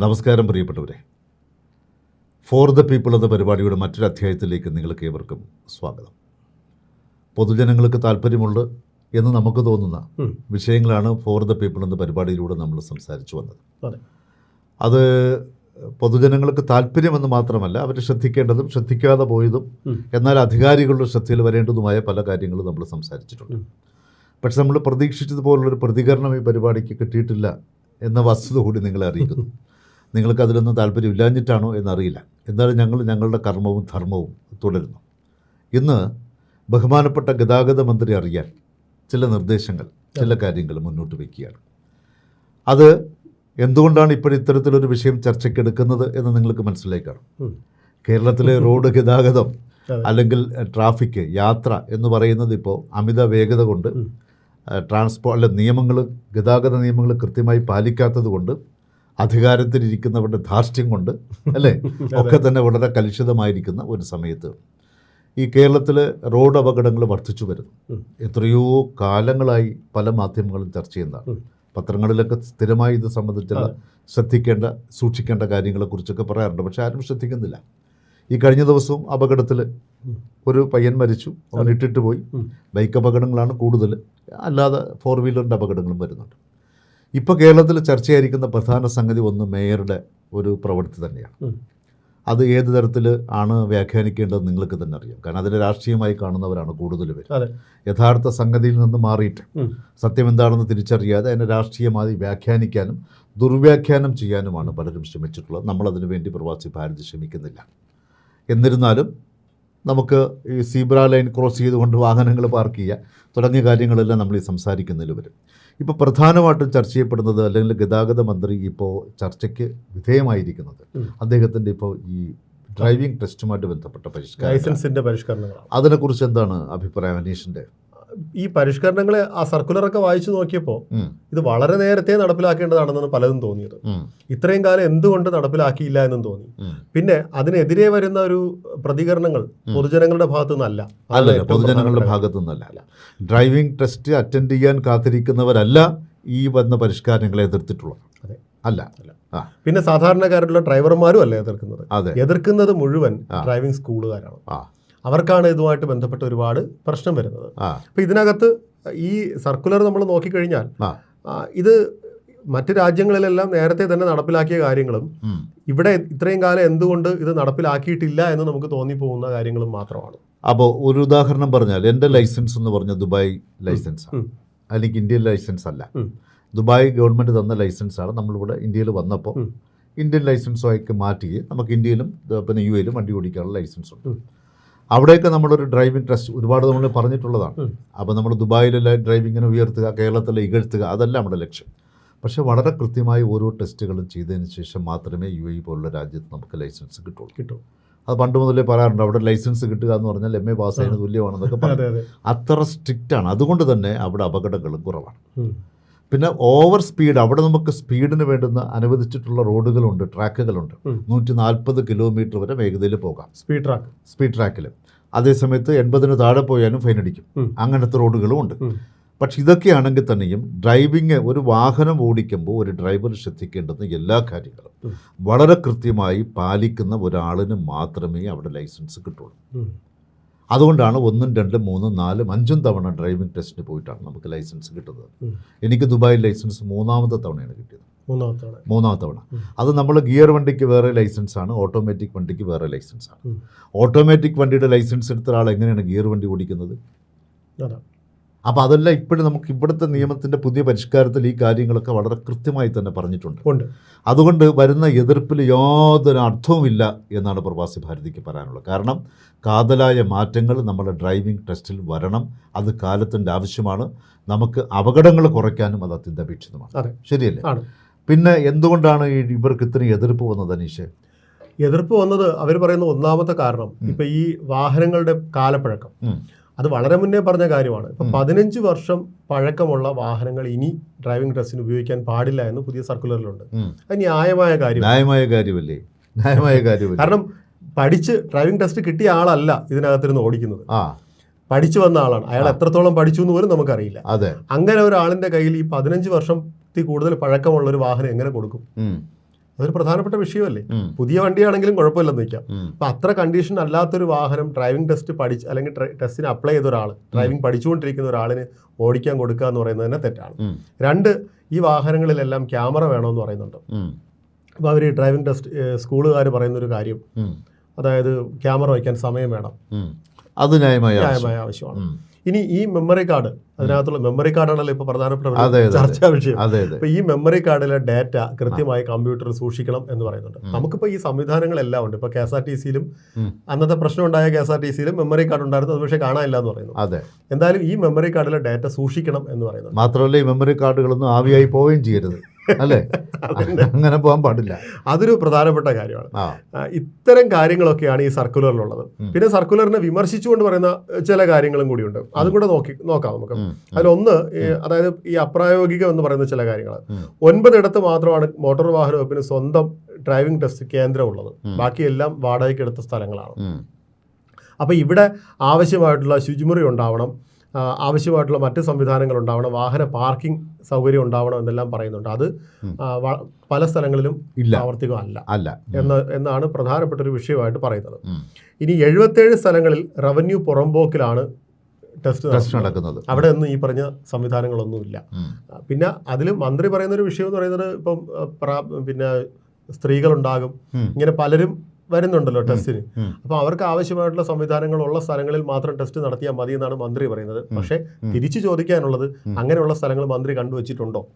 നമസ്കാരം പ്രിയപ്പെട്ടവരെ. For the people എന്ന പരിപാടിയുടെ മറ്റൊരു അധ്യായത്തിലേക്ക് നിങ്ങൾക്ക് ഏവർക്കും സ്വാഗതം. പൊതുജനങ്ങൾക്ക് താല്പര്യമുള്ള എന്ന് നമുക്ക് തോന്നുന്ന വിഷയങ്ങളാണ് ഫോർ ദ പീപ്പിൾ എന്ന പരിപാടിയിലൂടെ നമ്മൾ സംസാരിച്ചു വന്നത്. അതെ. പൊതുജനങ്ങൾക്ക് താല്പര്യമെന്ന് മാത്രമല്ല അവർ ശ്രദ്ധിക്കേണ്ടതും ശ്രദ്ധിക്കാതെ പോയതും എന്നാൽ അധികാരികളുടെ ശ്രദ്ധയിൽ വരേണ്ടതുമായ പല കാര്യങ്ങളും നമ്മൾ സംസാരിച്ചിട്ടുണ്ട്. പക്ഷെ നമ്മൾ പ്രതീക്ഷിച്ചതുപോലുള്ളൊരു പ്രതികരണം ഈ പരിപാടിക്ക് കിട്ടിയിട്ടില്ല എന്ന വസ്തുത കൂടി നിങ്ങളെ അറിയിക്കുന്നു. നിങ്ങൾക്ക് അതിലൊന്നും താല്പര്യമില്ലാഞ്ഞിട്ടാണോ എന്നറിയില്ല. എന്നാലും ഞങ്ങൾ ഞങ്ങളുടെ കർമ്മവും ധർമ്മവും തുടരുന്നു. ഇന്ന് ബഹുമാനപ്പെട്ട ഗതാഗത മന്ത്രി അറിയാൻ ചില നിർദ്ദേശങ്ങൾ ചില കാര്യങ്ങൾ മുന്നോട്ട് വയ്ക്കുകയാണ്. അത് എന്തുകൊണ്ടാണ് ഇപ്പോൾ ഇത്തരത്തിലൊരു വിഷയം ചർച്ചയ്ക്കെടുക്കുന്നത് എന്ന് നിങ്ങൾക്ക് മനസ്സിലായി കാണും കേരളത്തിലെ റോഡ് ഗതാഗതം അല്ലെങ്കിൽ ട്രാഫിക് യാത്ര എന്ന് പറയുന്നത് ഇപ്പോൾ അമിത വേഗത കൊണ്ട് ട്രാൻസ്പോർട്ട് അല്ല നിയമങ്ങൾ ഗതാഗത നിയമങ്ങൾ കൃത്യമായി പാലിക്കാത്തത് കൊണ്ട് അധികാരത്തിലിരിക്കുന്നവരുടെ ധാർഷ്ട്യം കൊണ്ട് അല്ലേ? ഒക്കെ തന്നെ വളരെ കലുഷിതമായിരിക്കുന്ന ഒരു സമയത്ത് ഈ കേരളത്തിൽ റോഡ് അപകടങ്ങൾ വർദ്ധിച്ചു വരുന്നു. എത്രയോ കാലങ്ങളായി പല മാധ്യമങ്ങളും ചർച്ച ചെയ്യുന്നതാണ്. പത്രങ്ങളിലൊക്കെ സ്ഥിരമായി ഇത് സംബന്ധിച്ചുള്ള. ശ്രദ്ധിക്കേണ്ട സൂക്ഷിക്കേണ്ട കാര്യങ്ങളെക്കുറിച്ചൊക്കെ പറയാറുണ്ട്. പക്ഷെ ആരും ശ്രദ്ധിക്കുന്നില്ല. ഈ കഴിഞ്ഞ ദിവസവും അപകടത്തിൽ ഒരു പയ്യൻ മരിച്ചു. അവൻ ഇട്ടിട്ട് പോയി. ബൈക്ക് അപകടങ്ങളാണ് കൂടുതൽ അല്ലാതെ ഫോർ വീലറിന്റെ അപകടങ്ങളും വരുന്നുണ്ട്. ഇപ്പോൾ കേരളത്തിൽ ചർച്ചയായിരിക്കുന്ന പ്രധാന സംഗതി ഒന്ന് മേയറുടെ ഒരു പ്രവൃത്തി തന്നെയാണ്. അത് ഏത് തരത്തിൽ ആണ് വ്യാഖ്യാനിക്കേണ്ടത് നിങ്ങൾക്ക് തന്നെ അറിയാം. കാരണം അതിനെ രാഷ്ട്രീയമായി കാണുന്നവരാണ് കൂടുതൽ പേര്. യഥാർത്ഥ സംഗതിയിൽ നിന്ന് മാറിയിട്ട് സത്യം എന്താണെന്ന് തിരിച്ചറിയാതെ അതിനെ രാഷ്ട്രീയമായി വ്യാഖ്യാനിക്കാനും ദുർവ്യാഖ്യാനം ചെയ്യാനുമാണ് പലരും ശ്രമിച്ചിട്ടുള്ളത്. നമ്മളതിനു വേണ്ടി പ്രവാസി ഭാരതി ശ്രമിക്കുന്നില്ല. എന്നിരുന്നാലും നമുക്ക് ഈ സീബ്ര ലൈൻ ക്രോസ് ചെയ്തുകൊണ്ട് വാഹനങ്ങൾ പാർക്ക് ചെയ്യുക തുടങ്ങിയ കാര്യങ്ങളെല്ലാം നമ്മൾ ഈ സംസാരിക്കുന്നതിൽ വരും. ഇപ്പോൾ പ്രധാനമായിട്ടും ചർച്ച ചെയ്യപ്പെടുന്നത് അല്ലെങ്കിൽ ഗതാഗത മന്ത്രി ഇപ്പോൾ ചർച്ചയ്ക്ക് വിധേയമായിരിക്കുന്നത്. അദ്ദേഹത്തിന്റെ ഇപ്പോൾ ഈ ഡ്രൈവിംഗ് ടെസ്റ്റുമായിട്ട് ബന്ധപ്പെട്ട പരിഷ്കാരം ലൈസൻസിന്റെ പരിഷ്കരണങ്ങൾ അതിനെക്കുറിച്ച് എന്താണ് അഭിപ്രായം അനീഷിന്റെ ഈ പരിഷ്കരണങ്ങളെ ആ സർക്കുലറൊക്കെ വായിച്ചു നോക്കിയപ്പോൾ ഇത് വളരെ നേരത്തെ നടപ്പിലാക്കേണ്ടതാണെന്നാണ് പലതും തോന്നിയത്. ഇത്രയും കാലം എന്തുകൊണ്ട് നടപ്പിലാക്കിയില്ല എന്നും തോന്നി. പിന്നെ അതിനെതിരെ വരുന്ന ഒരു പ്രതികരണങ്ങൾ പൊതുജനങ്ങളുടെ ഭാഗത്തു നിന്നല്ല അല്ല പൊതുജനങ്ങളുടെ ഭാഗത്തു നിന്നല്ല ഡ്രൈവിംഗ് ടെസ്റ്റ് അറ്റൻഡ് ചെയ്യാൻ കാത്തിരിക്കുന്നവരല്ല ഈ വന്ന പരിഷ്കാരങ്ങളെ എതിർത്തിട്ടുള്ളത്. അതെ. അല്ല. അല്ല. പിന്നെ സാധാരണക്കാരുള്ള ഡ്രൈവർമാരും അല്ല എതിർക്കുന്നത്? എതിർക്കുന്നത് മുഴുവൻ ഡ്രൈവിംഗ് സ്കൂളുകാരാണ് അവർക്കാണ് ഇതുമായിട്ട് ബന്ധപ്പെട്ട് ഒരുപാട് പ്രശ്നം വരുന്നത്. അപ്പൊ അപ്പോൾ ഇതിനകത്ത് ഈ സർക്കുലർ നമ്മൾ നോക്കിക്കഴിഞ്ഞാൽ ഇത് മറ്റ് രാജ്യങ്ങളിലെല്ലാം നേരത്തെ തന്നെ നടപ്പിലാക്കിയ കാര്യങ്ങളും ഇവിടെ ഇത്രയും കാലം എന്തുകൊണ്ട് ഇത് നടപ്പിലാക്കിയിട്ടില്ല എന്ന് നമുക്ക് തോന്നിപ്പോകുന്ന കാര്യങ്ങളും മാത്രമാണ്. അപ്പോൾ ഒരു ഉദാഹരണം പറഞ്ഞാൽ എന്റെ ലൈസൻസ് എന്ന് പറഞ്ഞ ദുബായ് ലൈസൻസ് അല്ലെങ്കിൽ ഇന്ത്യൻ ലൈസൻസ് അല്ല. ദുബായ് ഗവൺമെന്റ് തന്ന ലൈസൻസാണ് നമ്മളിവിടെ ഇന്ത്യയിൽ വന്നപ്പോൾ. ഇന്ത്യൻ ലൈസൻസുമായിട്ട് മാറ്റി നമുക്ക് ഇന്ത്യയിലും പിന്നെ യു എയിലും വണ്ടി ഓടിക്കാനുള്ള ലൈസൻസ് ഉണ്ട്. അവിടെയൊക്കെ നമ്മളൊരു ഡ്രൈവിംഗ് ടെസ്റ്റ് ഒരുപാട് നമ്മൾ പറഞ്ഞിട്ടുള്ളതാണ്. അപ്പോൾ നമ്മൾ ദുബായിലെ ഡ്രൈവിങ്ങിനെ ഉയർത്തുക കേരളത്തിലെ ഇകഴ്ത്തുക അതല്ല നമ്മുടെ ലക്ഷ്യം. പക്ഷേ വളരെ കൃത്യമായി ഓരോ ടെസ്റ്റുകളും ചെയ്തതിന് ശേഷം മാത്രമേ യു എ പോലുള്ള രാജ്യത്ത് നമുക്ക് ലൈസൻസ് കിട്ടുള്ളൂ. കിട്ടും. അത് പണ്ട് മുതലേ പറയാറുണ്ട് അവിടെ ലൈസൻസ് കിട്ടുക എന്ന് പറഞ്ഞാൽ എം എ പാസ് ചെയ്യുന്ന തുല്യമാണെന്നൊക്കെ അതെ അത്ര സ്ട്രിക്റ്റ് ആണ്. അതുകൊണ്ട് തന്നെ അവിടെ അപകടങ്ങളും കുറവാണ്. പിന്നെ ഓവർ സ്പീഡ് അവിടെ നമുക്ക് സ്പീഡിന് വേണ്ടുന്ന അനുവദിച്ചിട്ടുള്ള റോഡുകളുണ്ട് ട്രാക്കുകളുണ്ട്. നൂറ്റി നാൽപ്പത് കിലോമീറ്റർ വരെ വേഗതയിൽ പോകാം. Speed track. സ്പീഡ് ട്രാക്കിൽ അതേസമയത്ത് എൺപതിന് താഴെ പോയാലും ഫൈൻ അടിക്കും. അങ്ങനത്തെ റോഡുകളും ഉണ്ട്. പക്ഷെ ഇതൊക്കെയാണെങ്കിൽ തന്നെയും ഡ്രൈവിങ് ഒരു വാഹനം ഓടിക്കുമ്പോൾ ഒരു ഡ്രൈവർ ശ്രദ്ധിക്കേണ്ടുന്ന എല്ലാ കാര്യങ്ങളും. വളരെ കൃത്യമായി പാലിക്കുന്ന ഒരാളിന് മാത്രമേ അവിടെ ലൈസൻസ് കിട്ടുള്ളൂ. അതുകൊണ്ടാണ് ഒന്നും രണ്ടും മൂന്നും നാലും അഞ്ചും തവണ ഡ്രൈവിംഗ് ടെസ്റ്റിന് പോയിട്ടാണ് നമുക്ക് ലൈസൻസ് കിട്ടുന്നത്. എനിക്ക് ദുബായിൽ ലൈസൻസ് മൂന്നാമത്തെ തവണയാണ് കിട്ടിയത്. മൂന്നാമത്തെ തവണ. അത് നമ്മൾ ഗിയർ വണ്ടിക്ക് വേറെ ലൈസൻസ് ആണ് ഓട്ടോമാറ്റിക് വണ്ടിക്ക് വേറെ ലൈസൻസ് ആണ്. ഓട്ടോമാറ്റിക് വണ്ടിയുടെ ലൈസൻസ് എടുത്ത ഒരാൾ എങ്ങനെയാണ് ഗിയർ വണ്ടി ഓടിക്കുന്നത്? അപ്പോൾ അതെല്ലാം ഇപ്പോഴും നമുക്ക് ഇവിടുത്തെ നിയമത്തിന്റെ പുതിയ പരിഷ്കാരത്തിൽ ഈ കാര്യങ്ങളൊക്കെ വളരെ കൃത്യമായി തന്നെ പറഞ്ഞിട്ടുണ്ട്. ഉണ്ട്. അതുകൊണ്ട് വരുന്ന എതിർപ്പിൽ യാതൊരു അർത്ഥവുമില്ല എന്നാണ് പ്രവാസി ഭാരതിക്ക് പറയാനുള്ളത്. കാരണം കാതലായ മാറ്റങ്ങൾ നമ്മുടെ ഡ്രൈവിംഗ് ടെസ്റ്റിൽ വരണം. അത് കാലത്തിന്റെ ആവശ്യമാണ്. നമുക്ക് അപകടങ്ങൾ കുറയ്ക്കാനും അത് അത്യന്താപേക്ഷിതമാണ്. അതെ. ശരിയല്ലേ? പിന്നെ എന്തുകൊണ്ടാണ് ഈ ഇവർക്ക് ഇത്രയും എതിർപ്പ് വന്നത് അനീഷ്? എതിർപ്പ് വന്നത് അവർ പറയുന്ന ഒന്നാമത്തെ കാരണം ഇപ്പം ഈ വാഹനങ്ങളുടെ കാലപ്പഴക്കം. അത് വളരെ മുന്നേ പറഞ്ഞ കാര്യമാണ്. ഇപ്പൊ. പതിനഞ്ച് വർഷം പഴക്കമുള്ള വാഹനങ്ങൾ ഇനി ഡ്രൈവിംഗ് ടെസ്റ്റിന് ഉപയോഗിക്കാൻ പാടില്ല എന്ന് പുതിയ സർക്കുലറിലുണ്ട്. അത് ന്യായമായ കാര്യം ന്യായമായ കാര്യമല്ലേ? ന്യായമായ കാര്യം കാരണം പഠിച്ച് ഡ്രൈവിംഗ് ടെസ്റ്റ് കിട്ടിയ ആളല്ല ഇതിനകത്തിരുന്ന് ഓടിക്കുന്നത്. പഠിച്ചു വന്ന ആളാണ്. അയാൾ എത്രത്തോളം പഠിച്ചു എന്ന് പോലും നമുക്കറിയില്ല. അങ്ങനെ ഒരാളിന്റെ കയ്യിൽ ഈ പതിനഞ്ച് വർഷത്തിൽ കൂടുതൽ പഴക്കമുള്ള ഒരു വാഹനം എങ്ങനെ കൊടുക്കും. അതൊരു പ്രധാനപ്പെട്ട വിഷയമല്ലേ? പുതിയ വണ്ടിയാണെങ്കിലും കുഴപ്പമില്ലെന്ന് വെക്കാം അപ്പൊ അത്ര കണ്ടീഷൻ അല്ലാത്തൊരു വാഹനം ഡ്രൈവിംഗ് ടെസ്റ്റ് പഠിച്ച് അല്ലെങ്കിൽ ടെസ്റ്റിന് അപ്ലൈ ചെയ്ത ഒരാൾ ഡ്രൈവിംഗ് പഠിച്ചുകൊണ്ടിരിക്കുന്ന ഒരാളിന് ഓടിക്കാൻ കൊടുക്കുക എന്ന് പറയുന്നത് തന്നെ തെറ്റാണ്. രണ്ട് ഈ വാഹനങ്ങളിലെല്ലാം ക്യാമറ വേണമെന്ന് പറയുന്നുണ്ട്. അപ്പൊ അപ്പോൾ അവർ ഡ്രൈവിംഗ് ടെസ്റ്റ് സ്കൂളുകാർ പറയുന്ന ഒരു കാര്യം അതായത് ക്യാമറ വയ്ക്കാൻ സമയം വേണം. അത് ന്യായമായ ന്യായമായ ആവശ്യമാണ്. ഇനി ഈ മെമ്മറി കാർഡ് അതിനകത്തുള്ള മെമ്മറി കാർഡാണല്ലോ ഇപ്പോൾ പ്രധാനപ്പെട്ട ചർച്ചാ വിഷയം. അപ്പൊ ഈ മെമ്മറി കാർഡിലെ ഡാറ്റ കൃത്യമായി കമ്പ്യൂട്ടറിൽ സൂക്ഷിക്കണം എന്ന് പറയുന്നുണ്ട്. നമുക്കിപ്പോൾ ഈ സംവിധാനങ്ങളെല്ലാം ഉണ്ട്. ഇപ്പോൾ കെ എസ് ആർ ടി സിയിലും അന്നത്തെ പ്രശ്നം ഉണ്ടായ കെ എസ് ആർ ടി സിയിലും മെമ്മറി കാർഡ് ഉണ്ടായിരുന്നു. അത് പക്ഷേ കാണാനില്ല എന്ന് പറയുന്നു. അതെ. എന്തായാലും ഈ മെമ്മറി കാർഡിലെ ഡാറ്റ സൂക്ഷിക്കണം എന്ന് പറയുന്നുണ്ട്. മാത്രമല്ല ഈ മെമ്മറി കാർഡുകളൊന്നും ആവിയായി പോവുകയും ചെയ്യരുത്. അല്ലേ? അങ്ങനെ പോകാൻ പാടില്ല. അതൊരു പ്രധാനപ്പെട്ട കാര്യമാണ്. ഇത്തരം കാര്യങ്ങളൊക്കെയാണ് ഈ സർക്കുലറിലുള്ളത്. പിന്നെ സർക്കുലറിനെ വിമർശിച്ചുകൊണ്ട് പറയുന്ന ചില കാര്യങ്ങളും കൂടിയുണ്ട്. അതും കൂടെ നോക്കി നോക്കാം നമുക്ക്. അതിലൊന്ന് അതായത് ഈ അപ്രായോഗികം എന്ന് പറയുന്ന ചില കാര്യങ്ങൾ. ഒൻപതിടത്ത് മാത്രമാണ് മോട്ടോർ വാഹന വകുപ്പിന് സ്വന്തം ഡ്രൈവിംഗ് ടെസ്റ്റ് കേന്ദ്രം ഉള്ളത്. ബാക്കിയെല്ലാം വാടകയ്ക്ക് എടുത്ത സ്ഥലങ്ങളാണ്. അപ്പോൾ ഇവിടെ ആവശ്യമായിട്ടുള്ള ശുചിമുറി ഉണ്ടാവണം. ആവശ്യമായിട്ടുള്ള മറ്റ് സംവിധാനങ്ങൾ ഉണ്ടാവണം. വാഹന പാർക്കിംഗ് സൗകര്യം ഉണ്ടാവണം എന്നെല്ലാം പറയുന്നുണ്ട്. അത് പല സ്ഥലങ്ങളിലും ഇല്ല. പ്രാവർത്തികമല്ല അല്ല. എന്ന് എന്നാണ് പ്രധാനപ്പെട്ട ഒരു വിഷയമായിട്ട് പറയുന്നത്. ഇനി എഴുപത്തേഴ് സ്ഥലങ്ങളിൽ റവന്യൂ പുറമ്പോക്കിലാണ് ടെസ്റ്റ് നടക്കുന്നത്. അവിടെ ഒന്നും ഈ പറഞ്ഞ സംവിധാനങ്ങളൊന്നുമില്ല. പിന്നെ അതിൽ മന്ത്രി പറയുന്ന ഒരു വിഷയം എന്ന് പറയുന്നത് ഇപ്പം പിന്നെ സ്ത്രീകളുണ്ടാകും. ഇങ്ങനെ പലരും വരുന്നുണ്ടല്ലോ ടെസ്റ്റിന്. അപ്പൊ അപ്പോൾ അവർക്ക് ആവശ്യമായിട്ടുള്ള സംവിധാനങ്ങളുള്ള സ്ഥലങ്ങളിൽ മാത്രം ടെസ്റ്റ് നടത്തിയാൽ മതി എന്നാണ് മന്ത്രി പറയുന്നത്. പക്ഷേ. തിരിച്ചു ചോദിക്കാനുള്ളത്. അങ്ങനെയുള്ള സ്ഥലങ്ങൾ മന്ത്രി കണ്ടുവച്ചിട്ടുണ്ടോ?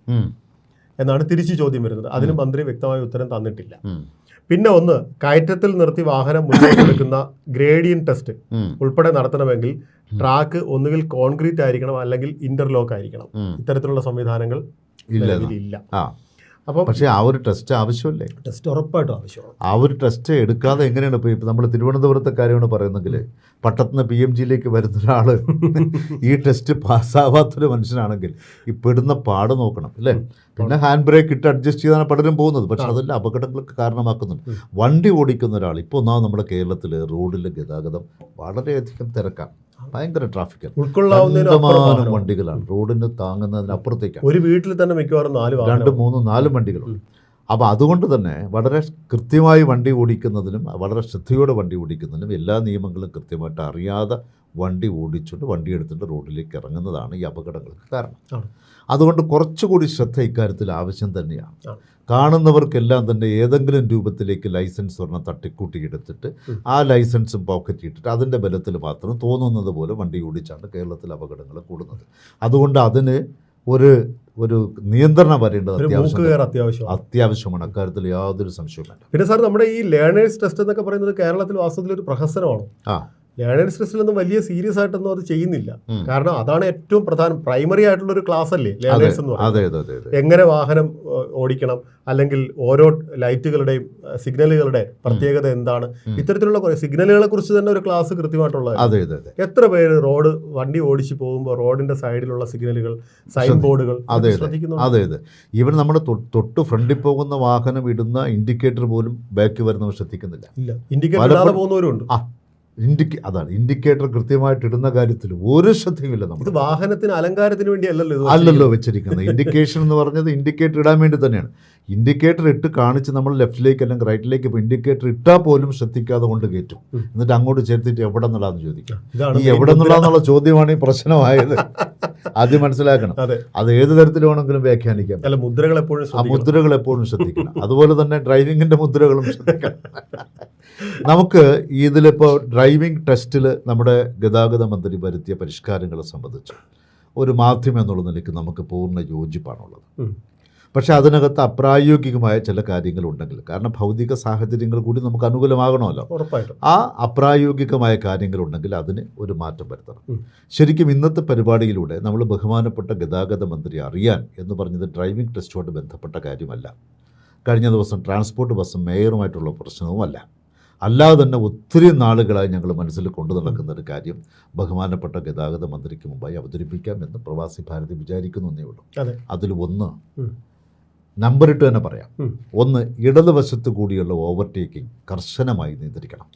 എന്നാണ് തിരിച്ചു ചോദ്യം വരുന്നത്. അതിന് മന്ത്രി വ്യക്തമായ ഉത്തരം തന്നിട്ടില്ല. പിന്നെ ഒന്ന് കയറ്റത്തിൽ നിർത്തി വാഹനം മുന്നോട്ടെടുക്കുന്ന ഗ്രേഡിയൻ ടെസ്റ്റ് ഉൾപ്പെടെ നടത്തണമെങ്കിൽ ട്രാക്ക് ഒന്നുകിൽ കോൺക്രീറ്റ് ആയിരിക്കണം അല്ലെങ്കിൽ ഇന്റർലോക്ക് ആയിരിക്കണം. ഇത്തരത്തിലുള്ള സംവിധാനങ്ങൾ ഇല്ല. നിലവിലില്ല. ആ അപ്പം പക്ഷേ ആ ഒരു ടെസ്റ്റ് ആവശ്യമല്ലേ? ടെസ്റ്റ് ഉറപ്പായിട്ടും ആവശ്യമാണ്. ആ ഒരു ടെസ്റ്റ് എടുക്കാതെ എങ്ങനെയാണ് ഇപ്പോൾ ഇപ്പോൾ നമ്മൾ തിരുവനന്തപുരത്തെ കാര്യമാണ് പറയുന്നെങ്കിൽ പട്ടത്തുനിന്ന് പി എം ജിയിലേക്ക് വരുന്ന ഒരാൾ ഈ ടെസ്റ്റ് പാസ്സാവാത്തൊരു മനുഷ്യനാണെങ്കിൽ ഈ പെടുന്ന പാട് നോക്കണം അല്ലേ? പിന്നെ ഹാൻഡ് ബ്രേക്ക് ഇട്ട് അഡ്ജസ്റ്റ് ചെയ്താണ് പലരും പോകുന്നത്. പക്ഷെ അതെല്ലാം അപകടങ്ങൾക്ക് കാരണമാക്കുന്നുണ്ട്. വണ്ടി ഓടിക്കുന്ന ഒരാൾ ഇപ്പോൾ ഒന്നാമത് നമ്മുടെ കേരളത്തിൽ റോഡിലെ ഗതാഗതം വളരെയധികം തിരക്കാണ്. ഭയങ്കര ട്രാഫിക് ഉൾക്കൊള്ളാവുന്ന വണ്ടികളാണ്. റോഡിന് താങ്ങുന്നതിനപ്പുറത്തേക്കാണ് ഒരു വീട്ടിൽ തന്നെ മിക്കവാറും നാല് രണ്ട് മൂന്ന് നാല് നാലും വണ്ടികളുണ്ട്. അപ്പോൾ അതുകൊണ്ട് തന്നെ വളരെ കൃത്യമായി വണ്ടി ഓടിക്കുന്നതിനും വളരെ ശ്രദ്ധയോടെ വണ്ടി ഓടിക്കുന്നതിനും എല്ലാ നിയമങ്ങളും കൃത്യമായിട്ട് അറിയാതെ വണ്ടി ഓടിച്ചുകൊണ്ട് വണ്ടി എടുത്തിട്ട് റോഡിലേക്ക് ഇറങ്ങുന്നതാണ് ഈ അപകടങ്ങൾക്ക് കാരണം. അതുകൊണ്ട് കുറച്ചുകൂടി ശ്രദ്ധ ഇക്കാര്യത്തിൽ ആവശ്യം തന്നെയാണ്. കാണുന്നവർക്കെല്ലാം തന്നെ ഏതെങ്കിലും രൂപത്തിലേക്ക് ലൈസൻസ് ഒരെണ്ണം തട്ടിക്കൂട്ടി എടുത്തിട്ട് ആ ലൈസൻസും പോക്കറ്റ് ഇട്ടിട്ട് അതിന്റെ ബലത്തിൽ മാത്രം തോന്നുന്നത് പോലെ വണ്ടി ഓടിച്ചാണ് കേരളത്തിൽ അപകടങ്ങൾ കൂടുന്നത്. അതുകൊണ്ട് അതിന് ഒരു ഒരു നിയന്ത്രണം വരേണ്ടത് അത്യാവശ്യം അത്യാവശ്യമാണ്. അത്യാവശ്യമാണ്. അക്കാര്യത്തിൽ യാതൊരു സംശയവും പിന്നെ സാർ നമ്മുടെ ഈ ലേണേഴ്സ് ടെസ്റ്റ് എന്നൊക്കെ പറയുന്നത് കേരളത്തിൽ വാസ്തവത്തിൽ ഒരു പ്രഹസനമാണ്. ആ. ലേണേഴ്സ് ടെസ്റ്റിലൊന്നും വലിയ സീരിയസ് ആയിട്ടൊന്നും അത് ചെയ്യുന്നില്ല. കാരണം അതാണ് ഏറ്റവും പ്രധാനം. പ്രൈമറി ആയിട്ടുള്ള ഒരു ക്ലാസ് അല്ലേ ലേണേഴ്സ് എന്ന് പറയുന്നത്? എങ്ങനെ വാഹനം ഓടിക്കണം അല്ലെങ്കിൽ ഓരോ ലൈറ്റുകളുടെയും സിഗ്നലുകളുടെ പ്രത്യേകത എന്താണ്? ഇത്തരത്തിലുള്ള സിഗ്നലുകളെ കുറിച്ച് തന്നെ ഒരു ക്ലാസ് അതെ എത്ര പേര് റോഡ് വണ്ടി ഓടിച്ചു പോകുമ്പോൾ റോഡിന്റെ സൈഡിലുള്ള സിഗ്നലുകൾ സൈൻ ബോർഡുകൾ അതെ, അതെ. ഈവൻ നമ്മുടെ തൊട്ട് ഫ്രണ്ടിൽ പോകുന്ന വാഹനം ഇടുന്ന ഇൻഡിക്കേറ്റർ പോലും ബാക്കി വരുന്നവർ ശ്രദ്ധിക്കുന്നില്ല. ഇൻഡിക്കേറ്റർ പോകുന്നവരുണ്ട് ഇൻഡിക്കേ അതാണ് ഇൻഡിക്കേറ്റർ കൃത്യമായിട്ട് ഇടുന്ന കാര്യത്തിൽ ഒരു ശ്രദ്ധയുമില്ല നമ്മൾ വാഹനത്തിന് അലങ്കാരത്തിന് വേണ്ടി അല്ലല്ലോ അല്ലല്ലോ വെച്ചിരിക്കുന്നത്. ഇൻഡിക്കേഷൻ എന്ന് പറഞ്ഞത് ഇൻഡിക്കേറ്റർ ഇടാൻ വേണ്ടി തന്നെയാണ്. ഇൻഡിക്കേറ്റർ ഇട്ട് കാണിച്ച് നമ്മൾ ലെഫ്റ്റിലേക്ക് അല്ലെങ്കിൽ റൈറ്റിലേക്ക് ഇപ്പോൾ ഇൻഡിക്കേറ്റർ ഇട്ടാൽ പോലും ശ്രദ്ധിക്കാതെ കൊണ്ട് കയറ്റും. എന്നിട്ട് അങ്ങോട്ട് ചേർത്തിട്ട് എവിടെ നിന്നുള്ളതെന്ന് ചോദിക്കാം. ഈ എവിടെ. നിന്നുള്ളതെന്നുള്ള ചോദ്യമാണ് ഈ പ്രശ്നമായത്. ആദ്യം മനസ്സിലാക്കണം. അതെ. ഏത് തരത്തിൽ വേണമെങ്കിലും വ്യാഖ്യാനിക്കാം. അല്ല മുദ്രകൾ എപ്പോഴും ആ മുദ്രകൾ എപ്പോഴും ശ്രദ്ധിക്കണം. അതുപോലെ തന്നെ ഡ്രൈവിങ്ങിന്റെ മുദ്രകളും ശ്രദ്ധിക്കണം. നമുക്ക് ഇതിലിപ്പോൾ ഡ്രൈവിംഗ് ടെസ്റ്റിൽ നമ്മുടെ ഗതാഗത മന്ത്രി വരുത്തിയ പരിഷ്കാരങ്ങളെ സംബന്ധിച്ച് ഒരു മാധ്യമം എന്നുള്ള നിലയ്ക്ക് നമുക്ക് പൂർണ യോജിപ്പാണുള്ളത്. പക്ഷേ അതിനകത്ത് അപ്രായോഗികമായ ചില കാര്യങ്ങളുണ്ടെങ്കിൽ. കാരണം ഭൗതിക സാഹചര്യങ്ങൾ കൂടി നമുക്ക് അനുകൂലമാകണമല്ലോ. ഉറപ്പായിട്ടും. ആ അപ്രായോഗികമായ കാര്യങ്ങളുണ്ടെങ്കിൽ അതിന് ഒരു മാറ്റം വരുത്തണം. ശരിക്കും ഇന്നത്തെ പരിപാടിയിലൂടെ നമ്മൾ ബഹുമാനപ്പെട്ട ഗതാഗത മന്ത്രി അറിയാൻ എന്ന് പറഞ്ഞത് ഡ്രൈവിംഗ് ടെസ്റ്റുമായിട്ട് ബന്ധപ്പെട്ട കാര്യമല്ല. കഴിഞ്ഞ ദിവസം ട്രാൻസ്പോർട്ട് ബസ്സും മേയറുമായിട്ടുള്ള പ്രശ്നവുമല്ല. അല്ലാതെ തന്നെ ഒത്തിരി നാളുകളായി ഞങ്ങൾ മനസ്സിൽ കൊണ്ടു നടക്കുന്ന ഒരു കാര്യം ബഹുമാനപ്പെട്ട ഗതാഗത മന്ത്രിക്ക് മുമ്പായി അവതരിപ്പിക്കാം എന്ന് പ്രവാസി ഭാരതി വിചാരിക്കുന്നു എന്നേ ഉള്ളൂ. അതെ. അതിൽ ഒന്ന്. നമ്പറിട്ട് തന്നെ പറയാം. ഒന്ന് ഇടതുവശത്ത് കൂടിയുള്ള ഓവർടേക്കിംഗ് കർശനമായി നിയന്ത്രിക്കണം.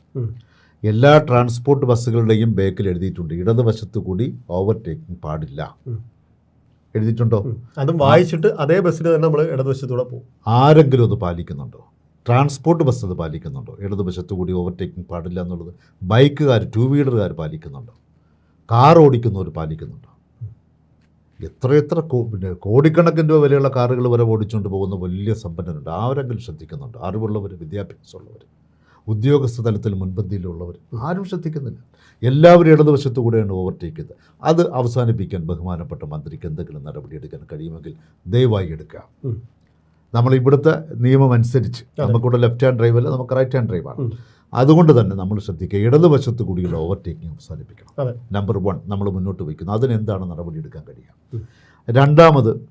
എല്ലാ ട്രാൻസ്പോർട്ട് ബസ്സുകളുടെയും ബേക്കിൽ എഴുതിയിട്ടുണ്ട്. ഇടതുവശത്ത് കൂടി ഓവർടേക്കിംഗ് പാടില്ല. എഴുതിയിട്ടുണ്ടോ? അതും വായിച്ചിട്ട് അതേ ബസ്സിൽ തന്നെ നമ്മൾ ഇടതുവശത്തൂടെ പോകും. ആരെങ്കിലും അത് പാലിക്കുന്നുണ്ടോ? ട്രാൻസ്പോർട്ട് ബസ് അത് പാലിക്കുന്നുണ്ടോ? ഇടതുവശത്ത് കൂടി ഓവർടേക്കിംഗ് പാടില്ല എന്നുള്ളത് ബൈക്കുകാർ ടൂ വീലറുകാർ പാലിക്കുന്നുണ്ടോ? കാർ ഓടിക്കുന്നവർ പാലിക്കുന്നുണ്ടോ? എത്രയെത്ര പിന്നെ കോടിക്കണക്കിന് രൂപ വിലയുള്ള കാറുകൾ വരെ ഓടിച്ചുകൊണ്ട് പോകുന്ന വലിയ സമ്പന്നരുണ്ട്. ആരെങ്കിലും ശ്രദ്ധിക്കുന്നുണ്ട്? അറിവുള്ളവർ വിദ്യാഭ്യാസമുള്ളവർ ഉദ്യോഗസ്ഥ തലത്തിൽ മുൻപന്തിയിലുള്ളവർ ആരും ശ്രദ്ധിക്കുന്നില്ല. എല്ലാവരും ഇടതുവശത്തു കൂടെയാണ് ഓവർടേക്ക് ചെയ്തത് അത് അവസാനിപ്പിക്കാൻ ബഹുമാനപ്പെട്ട മന്ത്രിക്ക് എന്തെങ്കിലും നടപടിയെടുക്കാൻ കഴിയുമെങ്കിൽ ദയവായി എടുക്കുക. നമ്മൾ ഇവിടുത്തെ നിയമം അനുസരിച്ച് നമുക്കിവിടെ ലെഫ്റ്റ് ഹാൻഡ് ഡ്രൈവ് അല്ല? നമുക്ക് റൈറ്റ് ഹാൻഡ് ഡ്രൈവാണ്. അതുകൊണ്ട് തന്നെ നമ്മൾ ശ്രദ്ധിക്കുക. ഇടതുവശത്ത് കൂടിയുള്ള ഓവർടേക്കിംഗ് അവസാനിപ്പിക്കണം. നമ്പർ വൺ നമ്മൾ മുന്നോട്ട് വയ്ക്കുന്നു. അതിനെന്താണ് നടപടിയെടുക്കാൻ കഴിയുക. രണ്ടാമത്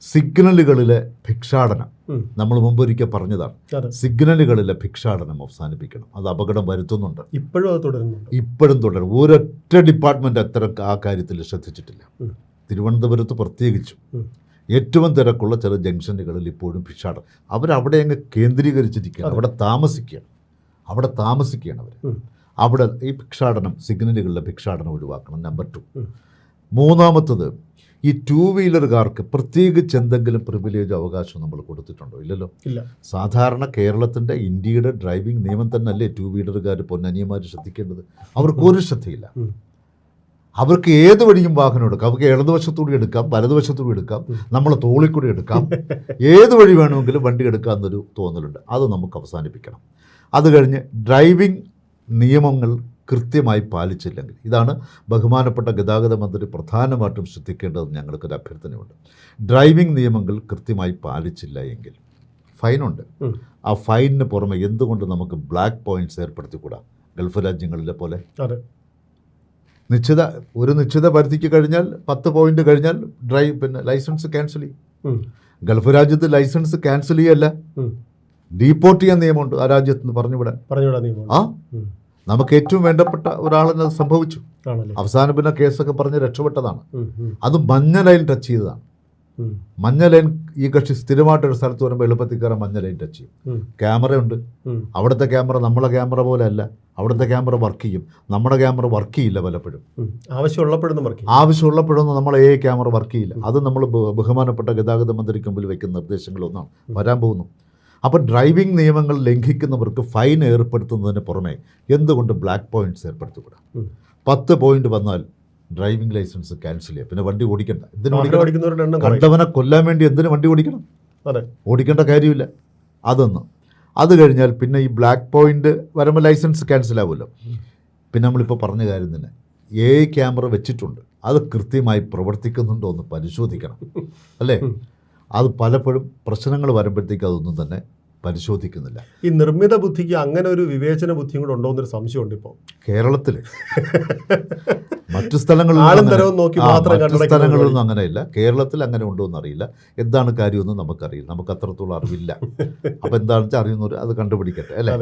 സിഗ്നലുകളിലെ ഭിക്ഷാടനം. നമ്മൾ മുമ്പൊരിക്കൽ പറഞ്ഞതാണ്. സിഗ്നലുകളിലെ ഭിക്ഷാടനം അവസാനിപ്പിക്കണം. അത് അപകടം വരുത്തുന്നുണ്ട്. ഇപ്പോഴും അത് തുടരുന്നു ഇപ്പോഴും തുടരും. ഒരൊറ്റ ഡിപ്പാർട്ട്മെന്റ് അത്തരം ആ കാര്യത്തിൽ ശ്രദ്ധിച്ചിട്ടില്ല. തിരുവനന്തപുരത്ത് പ്രത്യേകിച്ചും. ഏറ്റവും തിരക്കുള്ള ചില ജംഗ്ഷനുകളിൽ ഇപ്പോഴും ഭിക്ഷാടനം. അവരവിടെ അങ്ങ് കേന്ദ്രീകരിച്ചിരിക്കുകയാണ്. അവിടെ താമസിക്കുകയാണ്. അവിടെ താമസിക്കുകയാണ് അവർ അവിടെ ഈ ഭിക്ഷാടനം സിഗ്നലുകളിലെ ഭിക്ഷാടനം ഒഴിവാക്കണം നമ്പർ ടു. മൂന്നാമത്തത് ഈ ടൂ വീലറുകാർക്ക് പ്രത്യേകിച്ച് എന്തെങ്കിലും പ്രിവിലേജ് അവകാശം നമ്മൾ കൊടുത്തിട്ടുണ്ടോ? ഇല്ലല്ലോ. ഇല്ല. സാധാരണ കേരളത്തിന്റെ ഇന്ത്യയുടെ ഡ്രൈവിംഗ് നിയമം തന്നെ അല്ലേ ടൂ വീലറുകാർ പൊന്നനിയന്മാർ ശ്രദ്ധിക്കേണ്ടത്? അവർക്ക് ഒരു ശ്രദ്ധയില്ല. അവർക്ക് ഏത് വഴിയും വാഹനം എടുക്കാം. അവർക്ക് ഇടതുവശത്തൂടി എടുക്കാം വലതുവശത്തൂടി എടുക്കാം നമ്മളെ നമ്മൾ തോളിൽ കൂടി എടുക്കാം. ഏത് വഴി വേണമെങ്കിലും വണ്ടി എടുക്കാം എന്നൊരു തോന്നലുണ്ട്. അത് നമുക്ക് അവസാനിപ്പിക്കണം. അത് കഴിഞ്ഞ് ഡ്രൈവിംഗ് നിയമങ്ങൾ കൃത്യമായി പാലിച്ചില്ലെങ്കിൽ. ഇതാണ് ബഹുമാനപ്പെട്ട ഗതാഗത മന്ത്രി പ്രധാനമായിട്ടും ശ്രദ്ധിക്കേണ്ടത് ഞങ്ങൾക്കൊരു അഭ്യർത്ഥനയുണ്ട്. ഡ്രൈവിംഗ് നിയമങ്ങൾ കൃത്യമായി പാലിച്ചില്ല എങ്കിൽ ഫൈനുണ്ട്. ആ ഫൈനിന് പുറമെ എന്തുകൊണ്ട് നമുക്ക് ബ്ലാക്ക് പോയിന്റ്സ് ഏർപ്പെടുത്തിക്കൂടാ? ഗൾഫ് രാജ്യങ്ങളിലെ പോലെ. നിശ്ചിത ഒരു നിശ്ചിത പരിധിക്ക് കഴിഞ്ഞാൽ പത്ത് പോയിന്റ് കഴിഞ്ഞാൽ ഡ്രൈവ് പിന്നെ ലൈസൻസ് ക്യാൻസൽ ചെയ്യും. ഗൾഫ് രാജ്യത്ത് ലൈസൻസ് ക്യാൻസൽ ചെയ്യല്ല. ഡീപ്പോർട്ട് ചെയ്യാൻ നിയമമുണ്ട്. ആ രാജ്യത്ത് നിന്ന് പറഞ്ഞുവിടാൻ പറഞ്ഞുവിടാൻ ആ? നമുക്ക് ഏറ്റവും വേണ്ടപ്പെട്ട ഒരാളിന് അത് സംഭവിച്ചു. അവസാനം പിന്നെ കേസൊക്കെ പറഞ്ഞ് രക്ഷപ്പെട്ടതാണ്. അത് മഞ്ഞ ലൈൻ ടച്ച് ചെയ്തതാണ്. മഞ്ഞ ലൈൻ ഈ കക്ഷി സ്ഥിരമായിട്ട് ഒരു സ്ഥലത്ത് വരുമ്പോൾ എളുപ്പത്തിൽ കയറാൻ മഞ്ഞ ലൈൻ ടച്ച് ചെയ്യും. ക്യാമറയുണ്ട്. അവിടുത്തെ ക്യാമറ നമ്മളെ ക്യാമറ പോലെ അല്ല അവിടുത്തെ ക്യാമറ വർക്ക് ചെയ്യും. നമ്മുടെ ക്യാമറ വർക്ക് ചെയ്യില്ല പലപ്പോഴും. ആവശ്യമുള്ളപ്പോഴൊന്നും വർക്ക് ആവശ്യമുള്ളപ്പോഴൊന്നും നമ്മൾ എ ക്യാമറ വർക്ക് ചെയ്യില്ല. അത് നമ്മൾ ബഹുമാനപ്പെട്ട ഗതാഗത മന്ത്രിക്ക് മുമ്പിൽ വയ്ക്കുന്ന നിർദ്ദേശങ്ങളൊന്നാണ്. വരാൻ പോകുന്നു. അപ്പോൾ ഡ്രൈവിംഗ് നിയമങ്ങൾ ലംഘിക്കുന്നവർക്ക് ഫൈൻ ഏർപ്പെടുത്തുന്നതിന് പുറമെ എന്തുകൊണ്ട് ബ്ലാക്ക് പോയിന്റ്സ് ഏർപ്പെടുത്തിക്കൂടാ ഉം. പത്ത് പോയിന്റ് വന്നാൽ ഡ്രൈവിംഗ് ലൈസൻസ് ക്യാൻസൽ ചെയ്യാം. പിന്നെ വണ്ടി ഓടിക്കണ്ട. എന്തിനു കണ്ടവനെ കൊല്ലാൻ വേണ്ടി എന്തിനു വണ്ടി ഓടിക്കണം? അതെ. ഓടിക്കേണ്ട കാര്യമില്ല. അതൊന്ന്. അത് കഴിഞ്ഞാൽ പിന്നെ ഈ ബ്ലാക്ക് പോയിന്റ് വരുമ്പോൾ ലൈസൻസ് ക്യാൻസൽ ആവുമല്ലോ. പിന്നെ നമ്മളിപ്പോൾ പറഞ്ഞ കാര്യം തന്നെ എ ക്യാമറ വെച്ചിട്ടുണ്ട്. അത് കൃത്യമായി പ്രവർത്തിക്കുന്നുണ്ടോ എന്ന് പരിശോധിക്കണം. അല്ലേ. അത് പലപ്പോഴും പ്രശ്നങ്ങൾ വരുമ്പോഴത്തേക്ക് അതൊന്നും തന്നെ പരിശോധിക്കുന്നില്ല. ഈ നിർമ്മിത ബുദ്ധിക്ക് അങ്ങനെ ഒരു വിവേചന ബുദ്ധിയും കൂടെ ഉണ്ടോ എന്നൊരു സംശയമുണ്ട് ഇപ്പോൾ കേരളത്തിൽ മറ്റു സ്ഥലങ്ങളിൽ നോക്കി മാത്രം മറ്റു സ്ഥലങ്ങളിലൊന്നും അങ്ങനെയില്ല. കേരളത്തിൽ അങ്ങനെ ഉണ്ടോ എന്നറിയില്ല. എന്താണ് കാര്യമെന്ന് നമുക്കറിയില്ല. നമുക്ക് അത്രത്തോളം അറിവില്ല. അപ്പോൾ എന്താണെന്ന് വെച്ചാൽ അറിയുന്നവർ അത് കണ്ടുപിടിക്കട്ടെ അല്ലേ?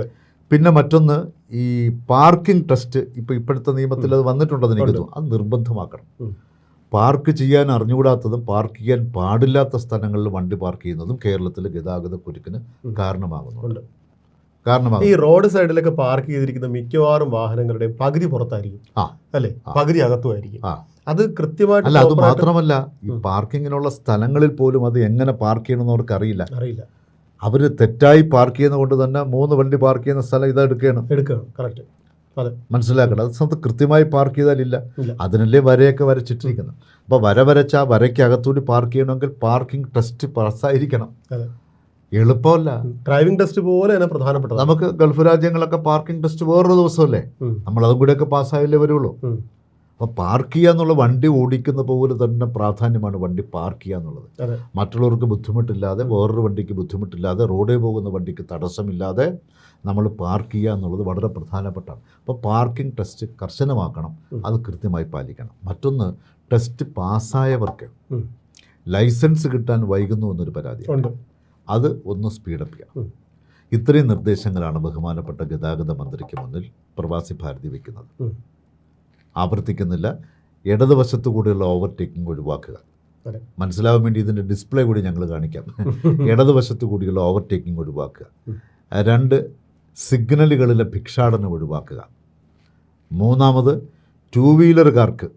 പിന്നെ മറ്റൊന്ന് ഈ പാർക്കിംഗ് ട്രസ്റ്റ് ഇപ്പോൾ ഇപ്പോഴത്തെ നിയമത്തിൽ അത് വന്നിട്ടുണ്ടെന്ന് എനിക്ക്. തോന്നുന്നു. അത് നിർബന്ധമാക്കണം. പാർക്ക് ചെയ്യാൻ അറിഞ്ഞുകൂടാത്തതും പാർക്ക് ചെയ്യാൻ പാടില്ലാത്ത സ്ഥലങ്ങളിൽ വണ്ടി പാർക്ക് ചെയ്യുന്നതും കേരളത്തിലെ ഗതാഗത കുരുക്കിന്. കാരണമാകുന്നുണ്ട്. ഈ റോഡ് സൈഡിലൊക്കെ പാർക്ക് ചെയ്തിരിക്കുന്ന മിക്കവാറും വാഹനങ്ങളുടെയും പകുതി പുറത്തായിരിക്കും. അല്ലേ. പകുതി അകത്തുമായിരിക്കും. അത് കൃത്യമായിട്ട് അല്ല അത് മാത്രമല്ല ഈ. പാർക്കിങ്ങിനുള്ള സ്ഥലങ്ങളിൽ പോലും അത് എങ്ങനെ പാർക്ക് ചെയ്യണമെന്ന് അവർക്ക് അറിയില്ല. അറിയില്ല. അവർ തെറ്റായി പാർക്ക് ചെയ്യുന്നത് കൊണ്ട് തന്നെ മൂന്ന് വണ്ടി പാർക്ക് ചെയ്യുന്ന സ്ഥലം ഇതാ എടുക്കുകയാണ്. എടുക്കണം കറക്റ്റ്. മനസ്സിലാക്കണം. അത് സ്ഥലത്ത് കൃത്യമായി പാർക്ക് ചെയ്താൽ ഇല്ല. അതിനല്ലേ വരയൊക്കെ വരച്ചിട്ടിരിക്കുന്നത്. അപ്പോൾ വര വരച്ച ആ വരയ്ക്കകത്തൂടി പാർക്ക് ചെയ്യണമെങ്കിൽ പാർക്കിംഗ് ടെസ്റ്റ് പാസ്സായിരിക്കണം. എളുപ്പമല്ല. ഡ്രൈവിംഗ് ടെസ്റ്റ് പോലെ തന്നെ പ്രധാനപ്പെട്ടത് നമുക്ക് ഗൾഫ് രാജ്യങ്ങളൊക്കെ പാർക്കിംഗ് ടെസ്റ്റ് വേറൊരു ദിവസമല്ലേ. നമ്മൾ അതും കൂടെയൊക്കെ പാസ്സായാലേ വരുള്ളൂ. അപ്പം അപ്പോൾ പാർക്ക് ചെയ്യുക എന്നുള്ള വണ്ടി ഓടിക്കുന്ന പോലെ തന്നെ പ്രാധാന്യമാണ് വണ്ടി പാർക്ക് ചെയ്യുക എന്നുള്ളത് മറ്റുള്ളവർക്ക് ബുദ്ധിമുട്ടില്ലാതെ വേറൊരു വണ്ടിക്ക് ബുദ്ധിമുട്ടില്ലാതെ റോഡിൽ പോകുന്ന വണ്ടിക്ക് തടസ്സമില്ലാതെ നമ്മൾ പാർക്ക് ചെയ്യുക എന്നുള്ളത് വളരെ പ്രധാനപ്പെട്ടാണ് അപ്പോൾ പാർക്കിംഗ് ടെസ്റ്റ് കർശനമാക്കണം. അത് കൃത്യമായി പാലിക്കണം. മറ്റൊന്ന് ടെസ്റ്റ് പാസ്സായവർക്ക് ലൈസൻസ് കിട്ടാൻ വൈകുന്നു എന്നൊരു പരാതി അത് ഒന്ന് സ്പീഡപ്പ് ചെയ്യണം. ഇത്രയും നിർദ്ദേശങ്ങളാണ് ബഹുമാനപ്പെട്ട ഗതാഗത മന്ത്രിക്ക് മുന്നിൽ പ്രവാസി ഭാരതി വയ്ക്കുന്നത്. ആവർത്തിക്കുന്നില്ല. ഇടതുവശത്തു കൂടിയുള്ള ഓവർടേക്കിംഗ് ഒഴിവാക്കുക. മനസ്സിലാവാൻ വേണ്ടി ഇതിന്റെ ഡിസ്പ്ലേ കൂടി ഞങ്ങൾ കാണിക്കാം. ഇടതുവശത്തു കൂടിയുള്ള ഓവർടേക്കിംഗ് ഒഴിവാക്കുക. രണ്ട് സിഗ്നലുകളിലെ ഭിക്ഷാടനം ഒഴിവാക്കുക. മൂന്നാമത് ടൂ വീലറുകാർക്ക്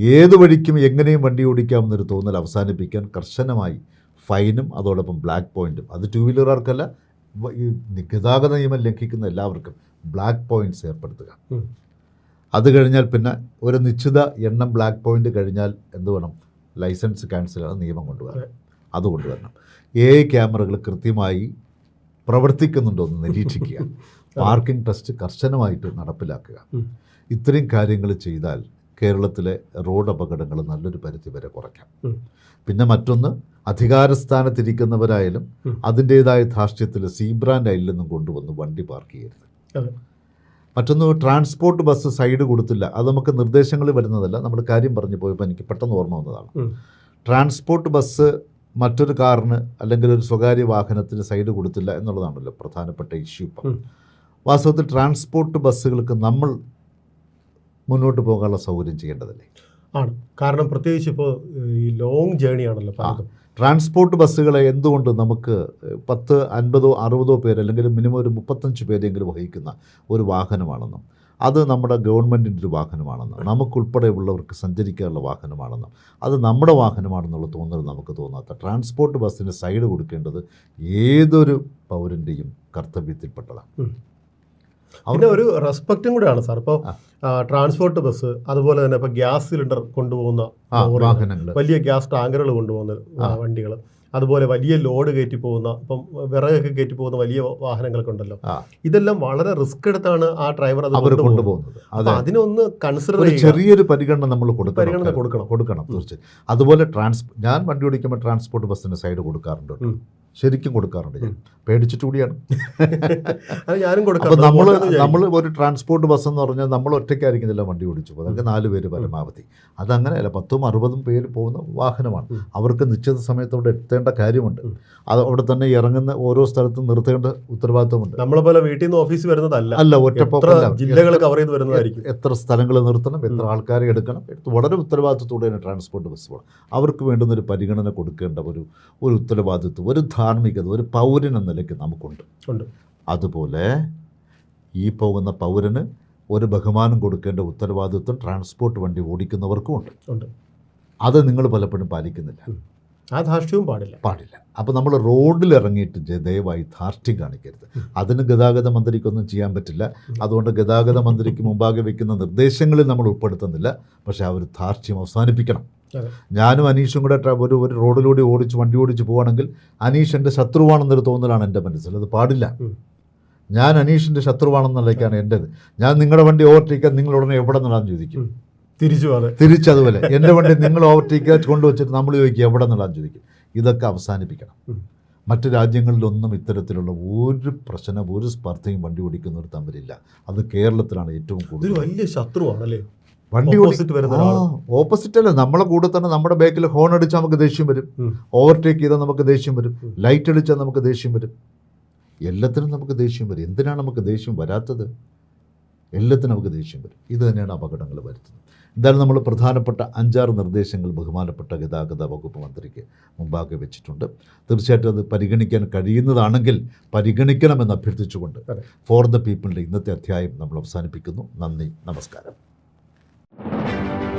ഏതു വഴിക്കും എങ്ങനെയും വണ്ടി ഓടിക്കാമെന്നൊരു തോന്നൽ അവസാനിപ്പിക്കാൻ കർശനമായി ഫൈനും അതോടൊപ്പം ബ്ലാക്ക് പോയിന്റും അത് ടൂ വീലറുകാർക്കല്ല ഈ ഗതാഗത നിയമം ലംഘിക്കുന്ന എല്ലാവർക്കും ബ്ലാക്ക് പോയിന്റ്സ് ഏർപ്പെടുത്തുക. അത് കഴിഞ്ഞാൽ പിന്നെ ഒരു നിശ്ചിത എണ്ണം ബ്ലാക്ക് പോയിന്റ് കഴിഞ്ഞാൽ എന്ത് വേണം? ലൈസൻസ് ക്യാൻസൽ ആണ് നിയമം കൊണ്ടുവരണം അത്. കൊണ്ടുവരണം. എ ക്യാമറകൾ കൃത്യമായി പ്രവർത്തിക്കുന്നുണ്ടോ എന്ന് നിരീക്ഷിക്കുക. പാർക്കിംഗ് ട്രസ്റ്റ് കർശനമായിട്ട് നടപ്പിലാക്കുക. ഇത്രയും കാര്യങ്ങൾ ചെയ്താൽ കേരളത്തിലെ റോഡ് അപകടങ്ങൾ നല്ലൊരു പരിധി വരെ കുറയ്ക്കാം. പിന്നെ മറ്റൊന്ന് അധികാരസ്ഥാനത്തിരിക്കുന്നവരായാലും അതിന്റെതായ ധാർഷ്ട്യത്തിൽ സീബ്രാൻഡ് അയിൽ നിന്നും കൊണ്ടുവന്ന് വണ്ടി പാർക്ക് ചെയ്യരുത്. മറ്റൊന്ന് ട്രാൻസ്പോർട്ട് ബസ് സൈഡ് കൊടുത്തില്ല. അത് നമുക്ക് നിർദ്ദേശങ്ങൾ വരുന്നതല്ല. നമ്മൾ കാര്യം പറഞ്ഞു പോയപ്പോൾ എനിക്ക് പെട്ടെന്ന് ഓർമ്മ വന്നതാണ്. ട്രാൻസ്പോർട്ട് ബസ് മറ്റൊരു കാറിന് അല്ലെങ്കിൽ ഒരു സ്വകാര്യ വാഹനത്തിന് സൈഡ് കൊടുത്തില്ല എന്നുള്ളതാണല്ലോ പ്രധാനപ്പെട്ട ഇഷ്യൂ ഇപ്പം. വാസ്തവത്തിൽ ട്രാൻസ്പോർട്ട് ബസ്സുകൾക്ക് നമ്മൾ മുന്നോട്ട് പോകാനുള്ള സൗകര്യം ചെയ്യേണ്ടതല്ലേ? ആണ്. കാരണം പ്രത്യേകിച്ച് ഇപ്പോൾ ഈ ലോങ് ജേണി ആണല്ലോ പലതും. ട്രാൻസ്പോർട്ട് ബസ്സുകളെ എന്തുകൊണ്ട് നമുക്ക് പത്ത് അൻപതോ അറുപതോ പേര് അല്ലെങ്കിൽ മിനിമം ഒരു മുപ്പത്തഞ്ച് പേരെങ്കിലും വഹിക്കുന്ന ഒരു വാഹനമാണെന്നും. അത് നമ്മുടെ ഗവൺമെന്റിന്റെ ഒരു വാഹനമാണെന്നും നമുക്കുൾപ്പെടെയുള്ളവർക്ക് സഞ്ചരിക്കാനുള്ള വാഹനമാണെന്നും അത് നമ്മുടെ വാഹനമാണെന്നുള്ള തോന്നൽ നമുക്ക് തോന്നാത്ത ട്രാൻസ്പോർട്ട് ബസ്സിന് സൈഡ് കൊടുക്കേണ്ടത് ഏതൊരു പൗരന്റെയും കർത്തവ്യത്തിൽപ്പെട്ടതാണ്. അവിടെ ഒരു റെസ്പെക്റ്റും കൂടെയാണ് സാർ. ഇപ്പോൾ ട്രാൻസ്പോർട്ട് ബസ് അതുപോലെ തന്നെ ഇപ്പോൾ ഗ്യാസ് സിലിണ്ടർ കൊണ്ടുപോകുന്ന വാഹനങ്ങൾ. വലിയ ഗ്യാസ് ടാങ്കറുകൾ കൊണ്ടുപോകുന്ന വണ്ടികൾ അതുപോലെ വലിയ ലോഡ് കയറ്റി പോകുന്ന ഇപ്പം വിറകൊക്കെ കയറ്റി പോകുന്ന വലിയ വാഹനങ്ങളൊക്കെ ഉണ്ടല്ലോ ഇതെല്ലാം വളരെ റിസ്ക് എടുത്താണ് ആ ഡ്രൈവർ അത് കൊണ്ടുപോകുന്നത്. അതിനൊന്ന് കൺസിഡർ ചെറിയൊരു പരിഗണന നമ്മൾ കൊടുക്കണം. പരിഗണന കൊടുക്കണം. കൊടുക്കണം. തീർച്ചയായും. അതുപോലെ ട്രാൻസ് ഞാൻ വണ്ടി ഓടിക്കുമ്പോൾ ട്രാൻസ്പോർട്ട് ബസ്സിന് സൈഡ് കൊടുക്കാറുണ്ട്. ശരിക്കും കൊടുക്കാറുണ്ട് ഞാൻ. പേടിച്ചിട്ട് കൂടിയാണ്. ഞാനും കൊടുക്കാം നമ്മൾ നമ്മൾ ഒരു ട്രാൻസ്പോർട്ട് ബസ് എന്ന് പറഞ്ഞാൽ നമ്മൾ ഒറ്റയ്ക്കായിരിക്കുന്നില്ല വണ്ടി ഓടിച്ചു അതൊക്കെ നാല് പേര് പരമാവധി. അതങ്ങനെയല്ല പത്തും അറുപതും പേര് പോകുന്ന വാഹനമാണ്. അവർക്ക് നിശ്ചിത സമയത്ത് അവിടെ എത്തേണ്ട കാര്യമുണ്ട്. അത് അവിടെ തന്നെ ഇറങ്ങുന്ന ഓരോ സ്ഥലത്തും നിർത്തേണ്ട ഉത്തരവാദിത്വമുണ്ട് നമ്മളെ പോലെ വീട്ടിൽ നിന്ന് ഓഫീസിൽ വരുന്നതല്ല. അല്ല ഒറ്റപ്പോക്കല്ല ജില്ലകൾ കവർ ചെയ്ത് വരുന്നതായിരിക്കും. എത്ര സ്ഥലങ്ങൾ നിർത്തണം എത്ര ആൾക്കാരെ എടുക്കണം വളരെ വളരെ ഉത്തരവാദിത്വത്തോടെയാണ് ട്രാൻസ്പോർട്ട് ബസ് പോകണം അവർക്ക് വേണ്ടുന്ന ഒരു പരിഗണന കൊടുക്കേണ്ട ഒരു ഒരു ഉത്തരവാദിത്വം ഒരു ധാർമ്മികത ഒരു പൗരൻ എന്ന നിലയ്ക്ക് നമുക്കുണ്ട്. ഉണ്ട്. അതുപോലെ ഈ പോകുന്ന പൗരന് ഒരു ബഹുമാനം കൊടുക്കേണ്ട ഉത്തരവാദിത്വം ട്രാൻസ്പോർട്ട് വണ്ടി ഓടിക്കുന്നവർക്കും ഉണ്ട്. ഉണ്ട്. അത് നിങ്ങൾ പലപ്പോഴും പാലിക്കുന്നില്ല. ആ ധാർഷ്ട്യവും പാടില്ല. പാടില്ല. അപ്പോൾ നമ്മൾ റോഡിൽ ഇറങ്ങിയിട്ട് ദയവായി ധാർഷ്ട്യം കാണിക്കരുത്. അതിന് ഗതാഗത മന്ത്രിക്കൊന്നും ചെയ്യാൻ പറ്റില്ല. അതുകൊണ്ട് ഗതാഗത മന്ത്രിക്ക് മുമ്പാകെ വയ്ക്കുന്ന നിർദ്ദേശങ്ങളിൽ നമ്മൾ ഉൾപ്പെടുത്തുന്നില്ല. പക്ഷേ ആ ഒരു ധാർഷ്ട്യം അവസാനിപ്പിക്കണം. ഞാനും അനീഷും കൂടെ ഒരു ഒരു റോഡിലൂടെ ഓടിച്ച് വണ്ടി ഓടിച്ച് പോവുകയാണെങ്കിൽ അനീഷ് എന്റെ ശത്രുവാണെന്നൊരു തോന്നലാണ് എന്റെ മനസ്സിൽ. അത് പാടില്ല. ഞാൻ അനീഷിന്റെ ശത്രുവാണെന്നുള്ളതൊക്കെയാണ് എന്റെ ഞാൻ നിങ്ങളുടെ വണ്ടി ഓവർടേക്കാൻ നിങ്ങൾ ഉടനെ എവിടെ നിന്നാന്ന് ചോദിക്കും. തിരിച്ചു തിരിച്ചതുപോലെ. എന്റെ വണ്ടി നിങ്ങൾ ഓവർടേക്ക് കൊണ്ടുവച്ചിട്ട് നമ്മൾ ചോദിക്കുക എവിടെ നിന്നാന്ന് ചോദിക്കും. ഇതൊക്കെ അവസാനിപ്പിക്കണം. മറ്റു രാജ്യങ്ങളിലൊന്നും ഇത്തരത്തിലുള്ള ഒരു പ്രശ്നം ഒരു സ്പർദ്ധയും വണ്ടി ഓടിക്കുന്നവർ തമ്മിലില്ല. അത് കേരളത്തിലാണ് ഏറ്റവും കൂടുതൽ. വലിയ ശത്രുവാണല്ലേ? വണ്ടി. ഓപ്പോസിറ്റ് അല്ല. നമ്മളെ കൂടെ തന്നെ നമ്മുടെ ബാക്കിൽ ഹോൺ അടിച്ചാൽ നമുക്ക് ദേഷ്യം വരും. ഓവർടേക്ക് ചെയ്താൽ നമുക്ക് ദേഷ്യം വരും. ലൈറ്റ് അടിച്ചാൽ നമുക്ക് ദേഷ്യം വരും. എല്ലാത്തിനും നമുക്ക് ദേഷ്യം വരും. എന്തിനാണ് നമുക്ക് ദേഷ്യം വരാത്തത്? എല്ലാത്തിനും നമുക്ക് ദേഷ്യം വരും. ഇത് തന്നെയാണ് അപകടങ്ങൾ വരുത്തുന്നത്. എന്തായാലും നമ്മൾ പ്രധാനപ്പെട്ട അഞ്ചാറ് നിർദ്ദേശങ്ങൾ ബഹുമാനപ്പെട്ട ഗതാഗത വകുപ്പ് മന്ത്രിക്ക് മുമ്പാകെ വെച്ചിട്ടുണ്ട്. തീർച്ചയായിട്ടും അത് പരിഗണിക്കാൻ കഴിയുന്നതാണെങ്കിൽ പരിഗണിക്കണമെന്ന് അഭ്യർത്ഥിച്ചുകൊണ്ട് ഫോർ ദ പീപ്പിളിന്റെ ഇന്നത്തെ അധ്യായം നമ്മൾ അവസാനിപ്പിക്കുന്നു. നന്ദി. നമസ്കാരം. Música